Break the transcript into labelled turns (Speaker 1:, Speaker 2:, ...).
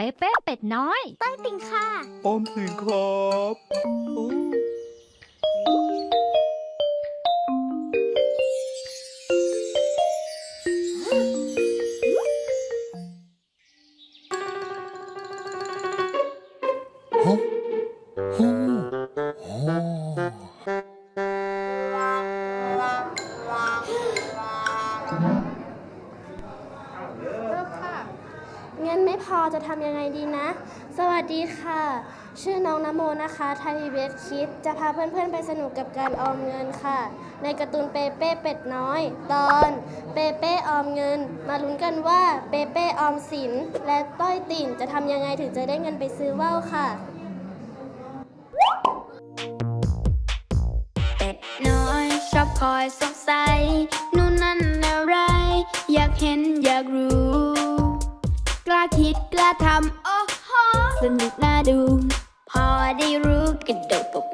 Speaker 1: เป๊ะเป๊ะเป็ดน้อย
Speaker 2: ต้อยติ่งค่ะ
Speaker 3: ออมสินครับโอ้
Speaker 4: ฮะโอ้ เงั้
Speaker 2: นไม่พอจะทำยังไงดีนะ สวัสดีค่ะ ชื่อน้องนโมนะคะไทยเวทคิด จะพาเพื่อนๆไปสนุกกับการออมเงินค่ะ ในการ์ตูนเปเป้เป็ดน้อย ตอนเปเป้ออมเงิน มาลุ้นกันว่าเปเป้ออมสิน และต้อยติ่งจะทำยังไงถึงจะได้เงินไปซื้อว่าวค่ะ
Speaker 5: เป็ดน้อยชอบคอยสงสัยนู่นนั่นอะไร อยากเห็นอยากรู้ ล้าคิดกล้าทำโอ้โหสนุกน่าดู พอได้รู้กระโดดปรบ